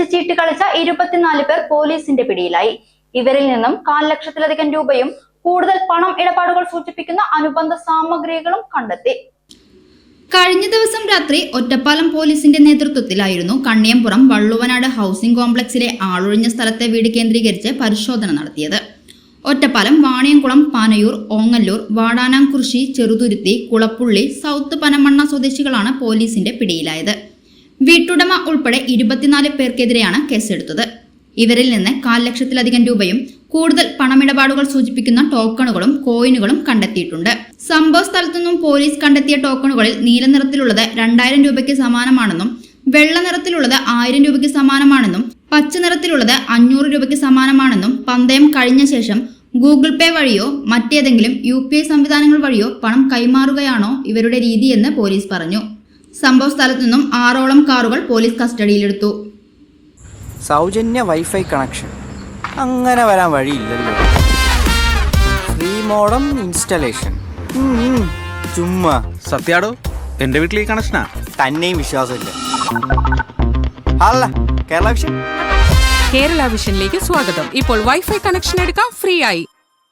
വെച്ച് ചീട്ട് കളിച്ച ഇരുപത്തിനാല് പേർ പോലീസിന്റെ പിടിയിലായി. ഇവരിൽ നിന്നും കാൽ ലക്ഷത്തിലധികം രൂപയും കൂടുതൽ പണം ഇടപാടുകൾ സൂചിപ്പിക്കുന്ന അനുബന്ധ സാമഗ്രികളും കണ്ടെത്തി. കഴിഞ്ഞ ദിവസം രാത്രി ഒറ്റപ്പാലം പോലീസിന്റെ നേതൃത്വത്തിലായിരുന്നു കണ്ണിയമ്പുറം വള്ളുവനാട് ഹൗസിംഗ് കോംപ്ലക്സിലെ ആളൊഴിഞ്ഞ സ്ഥലത്തെ വീട് കേന്ദ്രീകരിച്ച് പരിശോധന നടത്തിയത്. ഒറ്റപ്പാലം വാണിയംകുളം പാനയൂർ ഓങ്ങല്ലൂർ വാടാനാംകുറിശി ചെറുതുരുത്തി കുളപ്പുള്ളി സൗത്ത് പനമണ്ണ സ്വദേശികളാണ് പോലീസിന്റെ പിടിയിലായത്. വീട്ടുടമ ഉൾപ്പെടെ ഇരുപത്തിനാല് പേർക്കെതിരെയാണ് കേസെടുത്തത്. ഇവരിൽ നിന്ന് കാൽ ലക്ഷത്തിലധികം രൂപയും കൂടുതൽ പണമിടപാടുകൾ സൂചിപ്പിക്കുന്ന ടോക്കണുകളും കോയിനുകളും കണ്ടെത്തിയിട്ടുണ്ട്. സംഭവ സ്ഥലത്തുനിന്നും പോലീസ് കണ്ടെത്തിയ ടോക്കണുകളിൽ നീല നിറത്തിലുള്ളത് രണ്ടായിരം രൂപയ്ക്ക് സമാനമാണെന്നും വെള്ള നിറത്തിലുള്ളത് ആയിരം രൂപയ്ക്ക് സമാനമാണെന്നും പച്ച നിറത്തിലുള്ളത് അഞ്ഞൂറ് രൂപയ്ക്ക് സമാനമാണെന്നും പന്തയം കഴിഞ്ഞ ശേഷം ഗൂഗിൾ പേ വഴിയോ മറ്റേതെങ്കിലും യു സംവിധാനങ്ങൾ വഴിയോ പണം കൈമാറുകയാണോ ഇവരുടെ രീതിയെന്ന് പോലീസ് പറഞ്ഞു. സംഭവ സ്ഥലത്തു നിന്നും ആറോളം കാറുകൾ പോലീസ് കസ്റ്റഡിയിലെടുത്തു. സൗജന്യ വൈഫൈ കണക്ഷൻ. അങ്ങനെ വരാൻ വഴിയില്ലല്ലോ. Free modem installation. ചുമ്മാ. സത്യാടോ എന്റെ വീട്ടിൽ ഈ കണക്ഷനാ? തന്നെയും വിശ്വാസമില്ല. അല്ല കേരള വിഷൻ? കേരള വിഷനിലേക്ക് സ്വാഗതം. ഇപ്പോൾ വൈഫൈ കണക്ഷൻ എടുക്കാം ഫ്രീ ആയി.